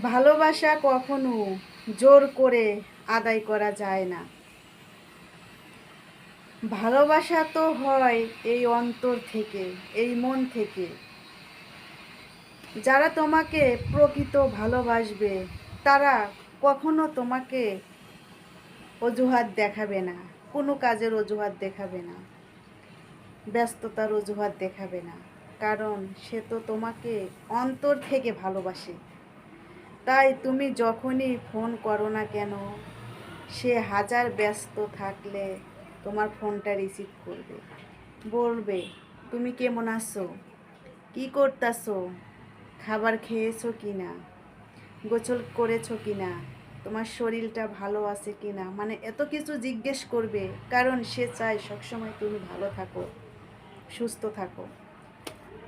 ভালোবাসা কখনো জোর করে আদায় করা যায় না। ভালোবাসা তো হয় এই অন্তর থেকে, এই মন থেকে। যারা তোমাকে প্রকৃত ভালোবাসবে, তারা কখনো তোমাকে অজুহাত দেখাবে না, কোনো কাজের অজুহাত দেখাবে না, ব্যস্ততার অজুহাত দেখাবে না, কারণ সে তো তোমাকে অন্তর থেকে ভালোবাসে। তাই তুমি যখনই ফোন করো না কেন, সে হাজার ব্যস্ত থাকলে তোমার ফোনটা রিসিভ করবে। বলবে, তুমি কেমন আছো? কি করতেছো? খাবার খেয়েছো কি না গোসল করেছ কি না তোমার শরীরটা ভালো আছে কি না মানে এত কিছু জিজ্ঞেস করবে, কারণ সে চায় সবসময় তুমি ভালো থাকো, সুস্থ থাকো।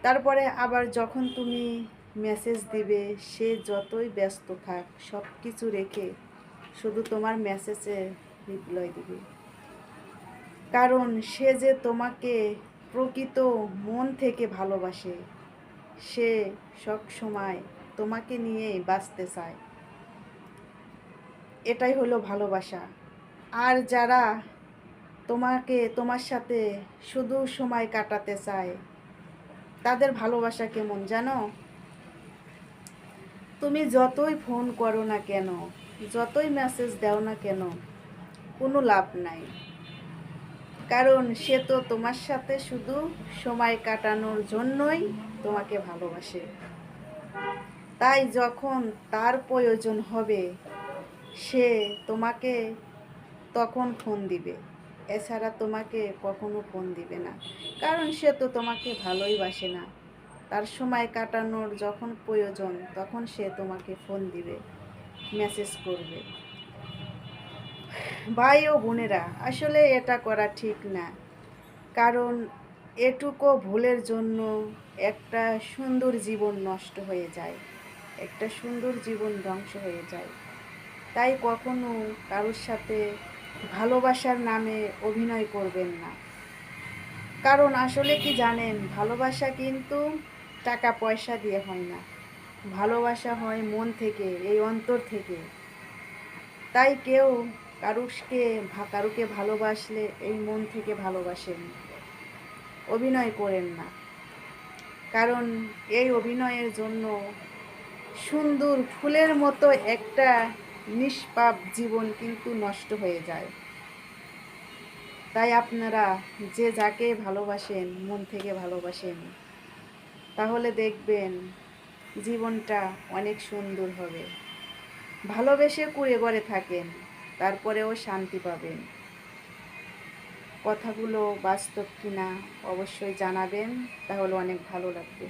তারপরে আবার যখন তুমি মেসেজ দিবে, সে যতই ব্যস্ত থাক সব কিছু রেখে শুধু তোমার মেসেজে রিপ্লাই দিবে। কারণ সে যে তোমাকে প্রকৃত মন থেকে ভালোবাসে, সে সব সময় তোমাকে নিয়েই বাঁচতে চায়। এটাই হলো ভালোবাসা। আর যারা তোমাকে, তোমার সাথে শুধু সময় কাটাতে চায়, তাদের ভালোবাসা কেমন জানো? তুমি যতই ফোন করো না কেন, যতই মেসেজ দাও না কেন, কোনো লাভ নাই। কারণ সে তো তোমার সাথে শুধু সময় কাটানোর জন্যই তোমাকে ভালোবাসে। তাই যখন তার প্রয়োজন হবে, সে তোমাকে তখন ফোন দিবে। এছাড়া তোমাকে কখনো ফোন দিবে না। কারণ সে তো তোমাকে ভালোই বাসে না। তার সময় কাটানোর যখন প্রয়োজন, তখন সে তোমাকে ফোন দিবে মেসেজ করবে। ভাই ও বোনেরা, আসলে এটা করা ঠিক না। কারণ এটুকু ভুলের জন্য একটা সুন্দর জীবন নষ্ট হয়ে যায়, একটা সুন্দর জীবন ধ্বংস হয়ে যায়। তাই কখনো কারোর সাথে ভালোবাসার নামে অভিনয় করবেন না। কারণ আসলে কি জানেন, ভালোবাসা কিন্তু টাকা পয়সা দিয়ে হয় না। ভালোবাসা হয় মন থেকে, এই অন্তর থেকে। তাই কেউ কারুকে কারুকে ভালোবাসলে এই মন থেকে ভালোবাসেন। অভিনয় করেন না। কারণ এই অভিনয়ের জন্য সুন্দর ফুলের মতো একটা নিষ্পাপ জীবন কিন্তু নষ্ট হয়ে যায়। তাই আপনারা যে যাকে ভালোবাসেন, মন থেকে ভালোবাসেন। তাহলে দেখবেন জীবনটা অনেক সুন্দর হবে। ভালোবেসে কুড়ে ঘরে থাকেন, তারপরেও শান্তি পাবেন। কথাগুলো বাস্তব কিনা অবশ্যই জানাবেন, তাহলে অনেক ভালো লাগবে।